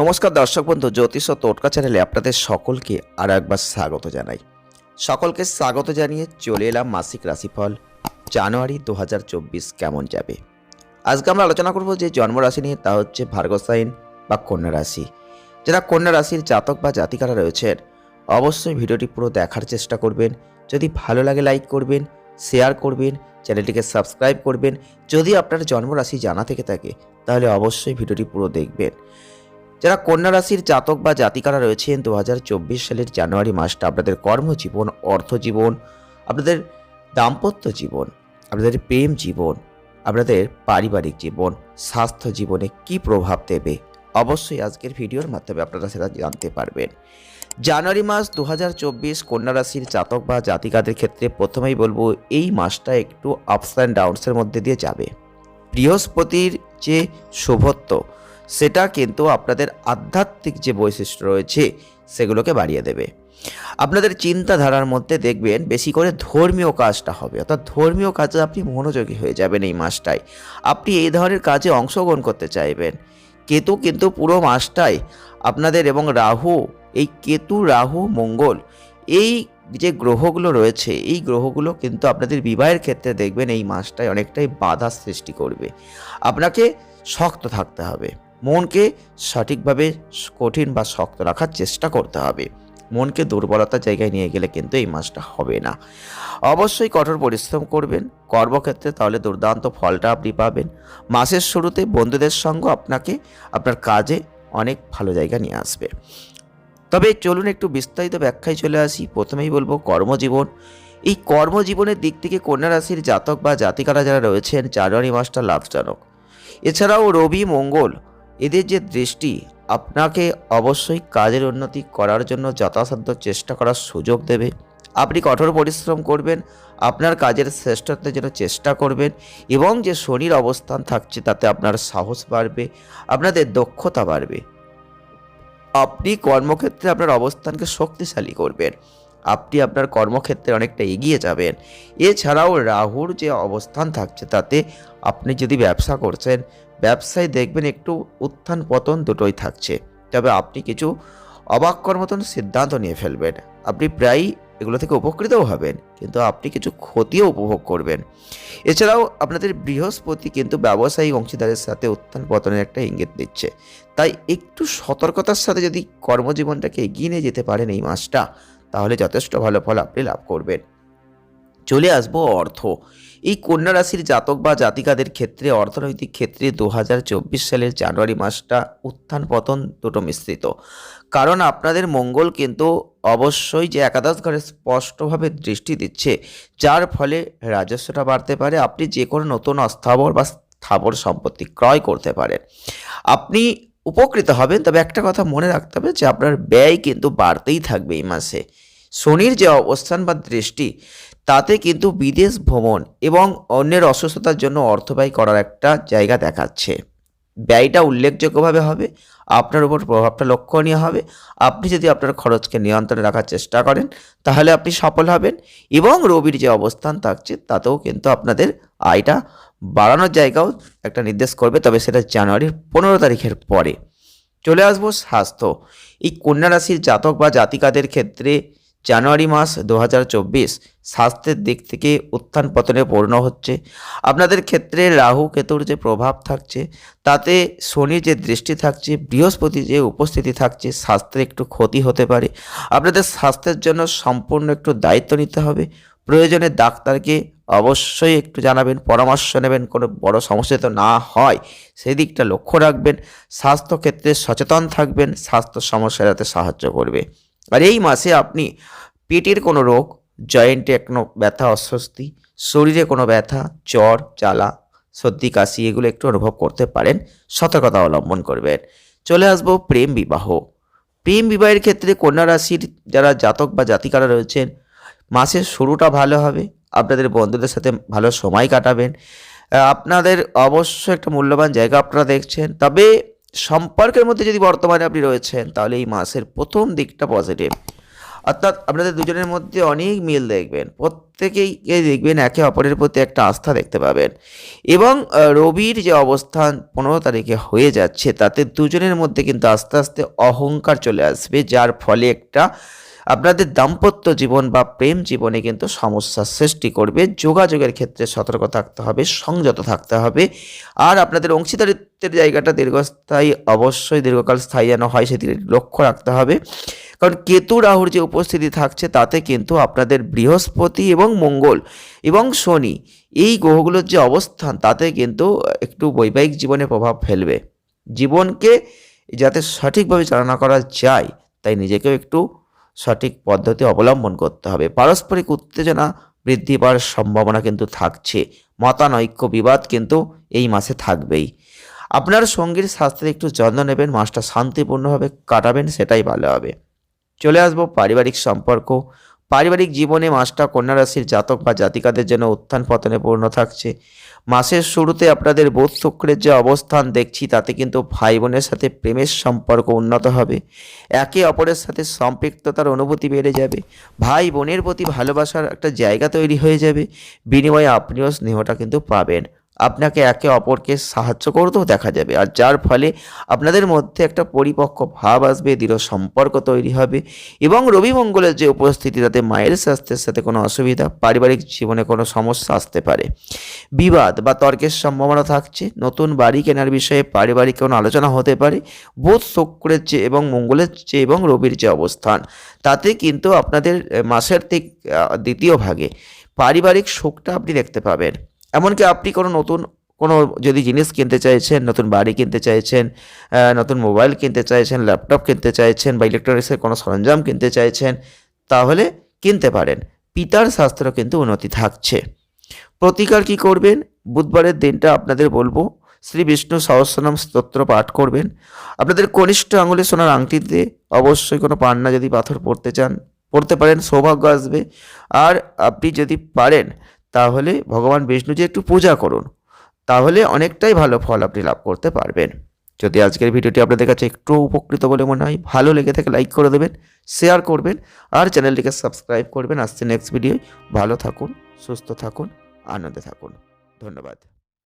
নমস্কার দর্শক বন্ধু, জ্যোতিষ ও টোটকা চ্যানেলে আপনাদের সকলকে আর একবার স্বাগত জানাই। সকলকে স্বাগত জানিয়ে চলে এলাম মাসিক রাশিফল। জানুয়ারি দু হাজার চব্বিশ কেমন যাবে? আজকে আমরা আলোচনা করব যে জন্মরাশি নিয়ে, তা হচ্ছে ভার্গসাইন বা কন্যা রাশি। যারা কন্যা রাশির জাতক বা জাতিকারা রয়েছেন, অবশ্যই ভিডিওটি পুরো দেখার চেষ্টা করবেন। যদি ভালো লাগে লাইক করবেন, শেয়ার করবেন, চ্যানেলটিকে সাবস্ক্রাইব করবেন। যদি আপনার জন্মরাশি জানা থেকে থাকে, তাহলে অবশ্যই ভিডিওটি পুরো দেখবেন। যারা কন্যা রাশির জাতক বা জাতিকারা রয়েছেন দু হাজার চব্বিশ সালের জানুয়ারি মাসটা আপনাদের কর্মজীবন, অর্থজীবন, আপনাদের দাম্পত্য জীবন, আপনাদের প্রেম জীবন, আপনাদের পারিবারিক জীবন, স্বাস্থ্য জীবনে কি প্রভাব দেবে? অবশ্যই আজকের ভিডিওর মাধ্যমে আপনারা সেটা জানতে পারবেন। জানুয়ারি মাস দু হাজার চব্বিশ কন্যা রাশির জাতক বা জাতিকাদের ক্ষেত্রে প্রথমেই বলব, এই মাসটা একটু আপস অ্যান্ড ডাউনসের মধ্যে দিয়ে যাবে। বৃহস্পতির যে শুভত্ব সেটা কিন্তু আপনাদের আধ্যাত্মিক যে বৈশিষ্ট্য রয়েছে, সেগুলোকে বাড়িয়ে দেবে। আপনাদের চিন্তাধারার মধ্যে দেখবেন বেশি করে ধর্মীয় কাজটা হবে। অর্থাৎ ধর্মীয় কাজে আপনি মনোযোগী হয়ে যাবেন এই মাসটায়। আপনি এই ধরনের কাজে অংশগ্রহণ করতে চাইবেন। কেতু কিন্তু পুরো মাসটাই আপনাদের এবং রাহু, এই কেতু, রাহু, মঙ্গল, এই যে গ্রহগুলো রয়েছে, এই গ্রহগুলো কিন্তু আপনাদের বিবাহের ক্ষেত্রে দেখবেন এই মাসটায় অনেকটাই বাধা সৃষ্টি করবে। আপনাকে শক্ত থাকতে হবে। মনকে সঠিকভাবে কঠিন বা শক্ত রাখার চেষ্টা করতে হবে। মনকে দুর্বলতার জায়গায় নিয়ে গেলে কিন্তু এই মাসটা হবে না। অবশ্যই কঠোর পরিশ্রম করবেন। কর্মক্ষেত্রে তাহলে দুর্দান্ত ফলটা আপনি পাবেন। মাসের শুরুতে বন্ধুদের সঙ্গে আপনাকে, আপনার কাজে অনেক ভালো জায়গা নিয়ে আসবে। তবে চলুন একটু বিস্তারিত ব্যাখ্যায় চলে আসি। প্রথমেই বলব কর্মজীবন। এই কর্মজীবনের দিক থেকে কন্যা রাশির জাতক বা জাতিকারা যারা রয়েছেন, জানুয়ারি মাসটা লাভজনক। এছাড়াও রবি, মঙ্গল এদের যে দৃষ্টি, আপনাকে অবশ্যই কাজের উন্নতি করার জন্য যথাসাধ্য চেষ্টা করার সুযোগ দেবে। আপনি কঠোর পরিশ্রম করবেন, আপনার কাজের শ্রেষ্ঠত্বের জন্য চেষ্টা করবেন এবং যে শনির অবস্থান থাকছে তাতে আপনার সাহস বাড়বে, আপনাদের দক্ষতা বাড়বে। আপনি কর্মক্ষেত্রে আপনার অবস্থানকে শক্তিশালী করবেন, আপনি আপনার কর্মক্ষেত্রে অনেকটা এগিয়ে যাবেন। এছাড়াও রাহুর যে অবস্থান থাকছে তাতে আপনি যদি ব্যবসা করছেন ব্যবসায় দেখবেন একটু উত্থান পতন দুটোই থাকছে। তবে আপনি কিছু অবাক করার মতন সিদ্ধান্ত নিয়ে ফেলবেন। আপনি প্রায়ই এগুলো থেকে উপকৃতও হবেন, কিন্তু আপনি কিছু ক্ষতিও উপভোগ করবেন। এছাড়াও আপনাদের বৃহস্পতি কিন্তু ব্যবসায়িক অংশীদারের সাথে উত্থান পতনের একটা ইঙ্গিত দিচ্ছে। তাই একটু সতর্কতার সাথে যদি কর্মজীবনটাকে এগিয়ে নিয়ে যেতে পারেন এই মাসটা, তাহলে যথেষ্ট ভালো ফল আপনি লাভ করবেন। চলে আসব অর্থ। এই কন্যা রাশির জাতক বা জাতিকাদের ক্ষেত্রে অর্থনৈতিক ক্ষেত্রে দু হাজার চব্বিশ সালের জানুয়ারি মাসটা উত্থান পতন দুটো মিশ্রিত। কারণ আপনাদের মঙ্গল কিন্তু অবশ্যই যে একাদশ ঘরে স্পষ্টভাবে দৃষ্টি দিচ্ছে, যার ফলে রাজস্বটা বাড়তে পারে, আপনি যে কোনো নতুন অস্থাবর বা স্থাবর সম্পত্তি ক্রয় করতে পারেন। আপনি উপকৃত হবেন, তবে একটা কথা মনে রাখতে হবে যে আপনার ব্যয় কিন্তু বাড়তেই থাকবে এই মাসে। শনির যে অবস্থান বা দৃষ্টি তাতে কিন্তু বিদেশ ভ্রমণ এবং অন্যের অসুস্থতার জন্য অর্থ ব্যয় করার একটা জায়গা দেখাচ্ছে। ব্যয়টা উল্লেখযোগ্যভাবে হবে, আপনার উপর প্রভাবটা লক্ষণীয় হবে। আপনি যদি আপনার খরচকে নিয়ন্ত্রণে রাখার চেষ্টা করেন, তাহলে আপনি সফল হবেন এবং রবির যে অবস্থান থাকছে, তাতেও কিন্তু আপনাদের আয়টা বাড়ানোর জায়গাও একটা নির্দেশ করবে, তবে সেটা জানুয়ারির পনেরো তারিখের পরে। চলে আসব স্বাস্থ্য। এই কন্যা রাশির জাতক বা জাতিকাদের ক্ষেত্রে জানুয়ারি মাস দু হাজার চব্বিশ স্বাস্থ্যের দিক থেকে উত্থান পতনে পূর্ণ হচ্ছে। আপনাদের ক্ষেত্রে রাহু কেতুর যে প্রভাব থাকছে, তাতে শনির যে দৃষ্টি থাকছে, বৃহস্পতি যে উপস্থিতি থাকছে, স্বাস্থ্যের একটু ক্ষতি হতে পারে। আপনাদের স্বাস্থ্যের জন্য সম্পূর্ণ একটু দায়িত্ব নিতে হবে। প্রয়োজনে ডাক্তারকে অবশ্যই একটু জানাবেন, পরামর্শ নেবেন, কোনো বড় সমস্যা তো না হয়। সেই দিকটা লক্ষ্য রাখবেন। স্বাস্থ্যক্ষেত্রে সচেতন থাকবেন, স্বাস্থ্য সমস্যা এড়াতে সাহায্য করবে। আর এই মাসে আপনি পেটের কোনো রোগ, জয়েন্টে কোনো ব্যথা, অস্বস্তি, শরীরে কোনো ব্যথা, জ্বর, জ্বালা, সর্দি, কাশি, এগুলো একটু অনুভব করতে পারেন, সতর্কতা অবলম্বন করবেন। চলে আসব প্রেম বিবাহ। প্রেম বিবাহের ক্ষেত্রে কন্যা রাশির যারা জাতক বা জাতিকারা রয়েছেন, মাসের শুরুটা ভালো হবে, আপনাদের বন্ধুদের সাথে ভালো সময় কাটাবেন। আপনাদের অবশ্যই একটা মূল্যবান জায়গা আপনারা দেখছেন, তবে সম্পর্কের মধ্যে যদি বর্তমানে আপনি রয়েছেন, তাহলে এই মাসের প্রথম দিকটা পজিটিভ অর্থাৎ আপনাদের দুজনের মধ্যে অনেক মিল দেখবেন, প্রত্যেকেই দেখবেন একে অপরের প্রতি একটা আস্থা দেখতে পাবেন। এবং রবির যে অবস্থান পনেরো তারিখে হয়ে যাচ্ছে, তাতে দুজনের মধ্যে কিন্তু আস্তে আস্তে অহংকার চলে আসবে, যার ফলে একটা আপনাদের দাম্পত্য জীবন বা প্রেম জীবনে কিন্তু সমস্যার সৃষ্টি করবে। যোগাযোগের ক্ষেত্রে সতর্ক থাকতে হবে, সংযত থাকতে হবে। আর আপনাদের অংশীদারিত্বের জায়গাটা দীর্ঘস্থায়ী, অবশ্যই দীর্ঘকাল স্থায়ী যেন হয় সেদিকে লক্ষ্য রাখতে হবে। কারণ কেতু রাহুর যে উপস্থিতি থাকছে, তাতে কিন্তু আপনাদের বৃহস্পতি এবং মঙ্গল এবং শনি এই গ্রহগুলোর যে অবস্থান, তাতে কিন্তু একটু বৈবাহিক জীবনে প্রভাব ফেলবে। জীবনকে যাতে সঠিকভাবে চালনা করা যায়, তাই নিজেকেও একটু সঠিক পদ্ধতি অবলম্বন করতে হবে। পারস্পরিক উত্তেজনা বৃদ্ধি পাওয়ার সম্ভাবনা কিন্তু থাকছে। মতানৈক্য বিবাদ কিন্তু এই মাসে থাকবেই। আপনার সঙ্গীর স্বাস্থ্যের একটু যত্ন নেবেন, মাসটা শান্তিপূর্ণভাবে কাটাবেন, সেটাই ভালো হবে। চলে আসব পারিবারিক সম্পর্ক পারিবারিক জীবনে মাসটা কন্যা রাশির জাতক বা জাতিকাদের জন্য উত্থান পতনে পূর্ণ থাকছে। মাসের শুরুতে আপনাদের বোধ শুক্রের যে অবস্থান দেখছি, তাতে কিন্তু ভাই বোনের সাথে প্রেমের সম্পর্ক উন্নত হবে। একে অপরের সাথে সম্পৃক্ততার অনুভূতি বেড়ে যাবে। ভাই বোনের প্রতি ভালোবাসার একটা জায়গা তৈরি হয়ে যাবে। বিনিময়ে আপনিও স্নেহটা কিন্তু পাবেন। আপনাকে একে অপরকে সাহায্য করতেও দেখা যাবে। আর যার ফলে আপনাদের মধ্যে একটা পরিপক্ক ভাব আসবে, দৃঢ় সম্পর্ক তৈরি হবে এবং রবি মঙ্গলের যে উপস্থিতি, তাতে মায়ের স্বাস্থ্যের সাথে কোনো অসুবিধা, পারিবারিক জীবনে কোনো সমস্যা আসতে পারে। বিবাদ বা তর্কের সম্ভাবনা থাকছে। নতুন বাড়ি কেনার বিষয়ে পারিবারিক কোনো আলোচনা হতে পারে। বোধ শুক্রের যে এবং মঙ্গলের যে এবং রবির যে অবস্থান, তাতে কিন্তু আপনাদের মাসের ঠিক দ্বিতীয় ভাগে পারিবারিক সুখটা আপনি দেখতে পাবেন। এমনকি আপনি কোনো নতুন, কোনো যদি জিনিস কিনতে চাইছেন, নতুন বাড়ি কিনতে চাইছেন নতুন মোবাইল কিনতে চাইছেন, ল্যাপটপ কিনতে চাইছেন বা ইলেকট্রনিক্সের কোনো সরঞ্জাম কিনতে চাইছেন, তাহলে কিনতে পারেন। পিতার স্বাস্থ্যেরও কিন্তু উন্নতি থাকছে। প্রতিকার কি করবেন? বুধবারের দিনটা আপনাদের বলব। শ্রী বিষ্ণু সহস্রনাম স্তোত্র পাঠ করবেন। আপনাদের কনিষ্ঠ আঙুলে সোনার আংটিতে অবশ্যই কোনো পান্না যদি পাথর পড়তে চান, পড়তে পারেন, সৌভাগ্য আসবে। আর আপনি যদি পারেন তাহলে ভগবান বিষ্ণু যে একটু পূজা করুন। তাহলে অনেকটাই ভালো ফল আপনি লাভ করতে পারবেন। যদি আজকের ভিডিওটি আপনাদের কাছে একটু উপকৃত বলে মনে হয়, ভালো লেগে থাকে লাইক করে দেবেন, শেয়ার করবেন, আর চ্যানেলটিকে সাবস্ক্রাইব করবেন। আসছে নেক্সট ভিডিও ভালো থাকুন, সুস্থ থাকুন, আনন্দে থাকুন। ধন্যবাদ।